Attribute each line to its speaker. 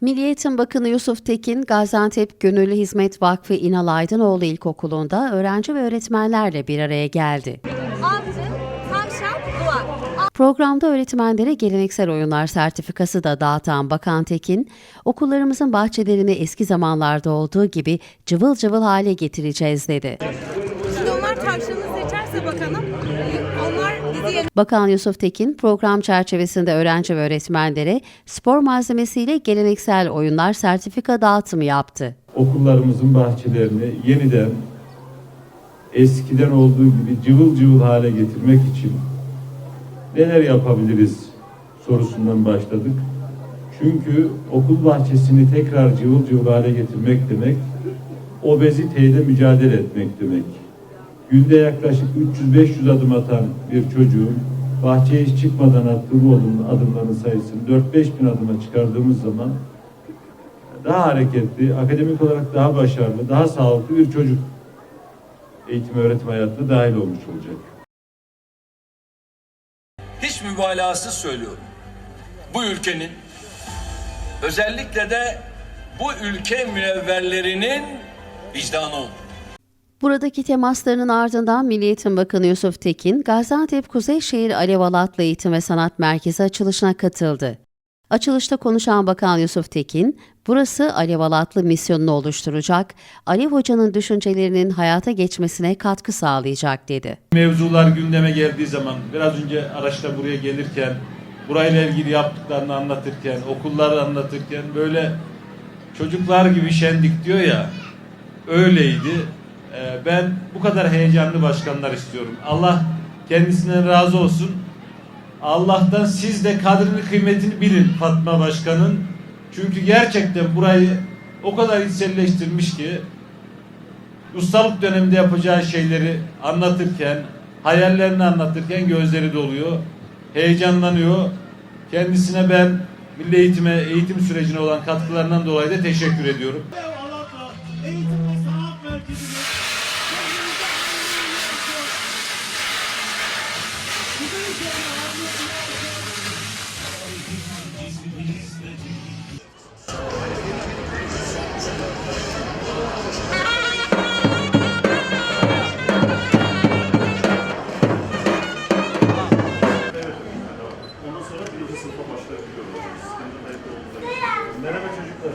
Speaker 1: Milli Eğitim Bakanı Yusuf Tekin, Gaziantep Gönüllü Hizmet Vakfı İnal Aydınoğlu İlkokulu'nda öğrenci ve öğretmenlerle bir araya geldi.
Speaker 2: Altın, tavşan, duvar.
Speaker 1: Programda öğretmenlere geleneksel oyunlar sertifikası da dağıtan Bakan Tekin, okullarımızın bahçelerini eski zamanlarda olduğu gibi cıvıl cıvıl hale getireceğiz dedi.
Speaker 2: Şimdi onlar tavşanı seçerse bakalım. Onlar.
Speaker 1: Bakan Yusuf Tekin, program çerçevesinde öğrenci ve öğretmenlere spor malzemesiyle geleneksel oyunlar sertifika dağıtımı yaptı.
Speaker 3: okullarımızın bahçelerini yeniden eskiden olduğu gibi cıvıl cıvıl hale getirmek için neler yapabiliriz sorusundan başladık. Çünkü okul bahçesini tekrar cıvıl cıvıl hale getirmek demek obeziteyle mücadele etmek demek. Günde yaklaşık 300-500 adım atan bir çocuğun bahçeye hiç çıkmadan attığı bu adım, adımların sayısını 4-5 bin adıma çıkardığımız zaman daha hareketli, akademik olarak daha başarılı, daha sağlıklı bir çocuk eğitim öğretim hayatına dahil olmuş olacak.
Speaker 4: hiç mübalağasız söylüyorum. Bu ülkenin özellikle de bu ülke münevverlerinin vicdanı oldu.
Speaker 1: Buradaki temaslarının ardından Milli Eğitim Bakanı Yusuf Tekin, Gaziantep Kuzeyşehir Alev Alatlı Eğitim ve Sanat Merkezi açılışına katıldı. Açılışta konuşan Bakan Yusuf Tekin, burası Alev Alatlı misyonunu oluşturacak, Alev Hoca'nın düşüncelerinin hayata geçmesine katkı sağlayacak dedi.
Speaker 3: Mevzular gündeme geldiği zaman biraz önce araçla buraya gelirken burayla ilgili yaptıklarını anlatırken, okulları anlatırken böyle çocuklar gibi şendik diyor ya öyleydi. Ee, Ben bu kadar heyecanlı başkanlar istiyorum. Allah kendisinden razı olsun. Allah'tan siz de kadrini kıymetini bilin Fatma Başkan'ın. Çünkü gerçekten burayı o kadar içselleştirmiş ki ustalık döneminde yapacağı şeyleri anlatırken, hayallerini anlatırken gözleri doluyor. Heyecanlanıyor. Kendisine ben milli eğitime, eğitim sürecine olan katkılarından dolayı da teşekkür ediyorum.
Speaker 5: başlayabiliyorum. Sistemde kayıtlı olduğunda. Merhaba çocuklar.